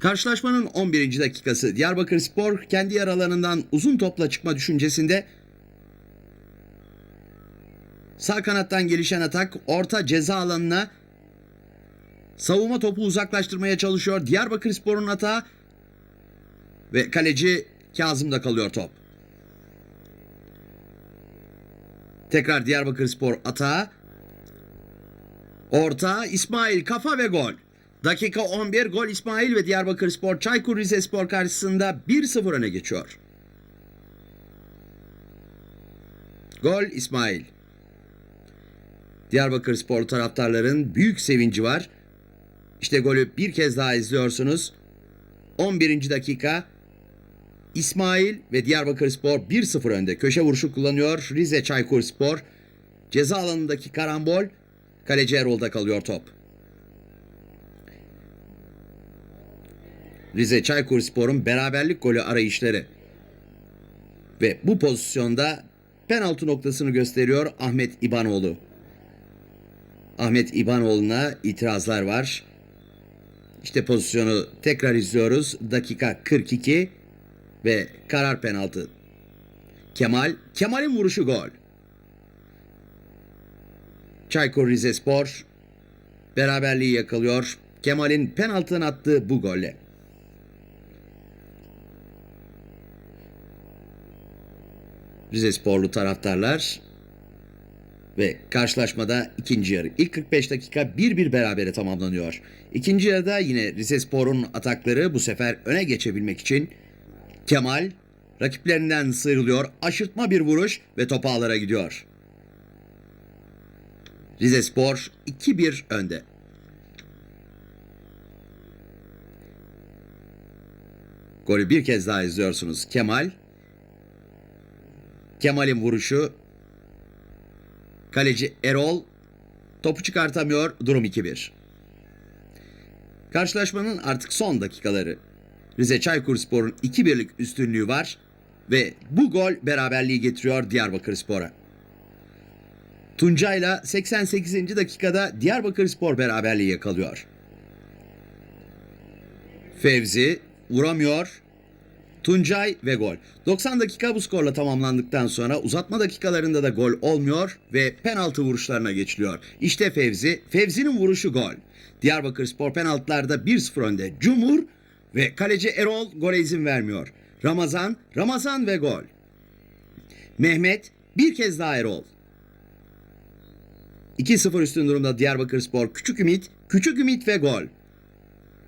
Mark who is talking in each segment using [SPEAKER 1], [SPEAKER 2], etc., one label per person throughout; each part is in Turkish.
[SPEAKER 1] Karşılaşmanın 11. dakikası Diyarbakır Spor kendi yer alanından uzun topla çıkma düşüncesinde sağ kanattan gelişen atak orta ceza alanına savunma topu uzaklaştırmaya çalışıyor. Diyarbakır Spor'un atağı ve kaleci Kazım'da kalıyor top. Tekrar Diyarbakır Spor atağı. Orta İsmail kafa ve gol. Dakika 11 gol İsmail ve Diyarbakır Spor Çaykur Rizespor karşısında 1-0 öne geçiyor. Gol İsmail. Diyarbakır Spor taraftarların büyük sevinci var. İşte golü bir kez daha izliyorsunuz. 11. dakika İsmail ve Diyarbakır Spor 1-0 önde. Köşe vuruşu kullanıyor Rize Çaykur Spor. Ceza alanındaki karambol kaleci Erol'da kalıyor top. Rize Çaykur Spor'un beraberlik golü arayışları. Ve bu pozisyonda penaltı noktasını gösteriyor Ahmet İbanoğlu. Ahmet İbanoğlu'na itirazlar var. İşte pozisyonu tekrar izliyoruz. Dakika 42 ve karar penaltı. Kemal, Kemal'in vuruşu gol. Çaykur Rizespor beraberliği yakalıyor. Kemal'in penaltıdan attığı bu golle. Rizesporlu taraftarlar ve karşılaşmada ikinci yarı. İlk 45 dakika 1-1 berabere tamamlanıyor. İkinci yarıda yine Rizespor'un atakları bu sefer öne geçebilmek için Kemal rakiplerinden sıyrılıyor. Aşırtma bir vuruş ve top ağlara gidiyor. Rizespor 2-1 önde. Golü bir kez daha izliyorsunuz. Kemal. Kemal'in vuruşu. Kaleci Erol topu çıkartamıyor. Durum 2-1. Karşılaşmanın artık son dakikaları. Rize Çaykurspor'un 2-1'lik üstünlüğü var ve bu gol beraberliği getiriyor Diyarbakır Spor'a. Tuncay'la 88. dakikada Diyarbakır Spor beraberliği yakalıyor. Fevzi vuramıyor. Tuncay ve gol. 90 dakika bu skorla tamamlandıktan sonra uzatma dakikalarında da gol olmuyor ve penaltı vuruşlarına geçiliyor. İşte Fevzi. Fevzi'nin vuruşu gol. Diyarbakır Spor penaltılarda 1-0 önde. Cumhur ve kaleci Erol gole izin vermiyor. Ramazan, Ramazan ve gol. Mehmet bir kez daha Erol. 2-0 üstün durumda Diyarbakır Spor. Küçük Ümit, Küçük Ümit ve gol.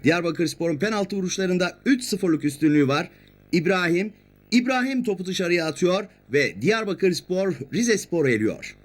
[SPEAKER 1] Diyarbakır Spor'un penaltı vuruşlarında 3-0'lık üstünlüğü var. İbrahim, İbrahim topu dışarıya atıyor ve Diyarbakır Spor Rize Spor'u eliyor.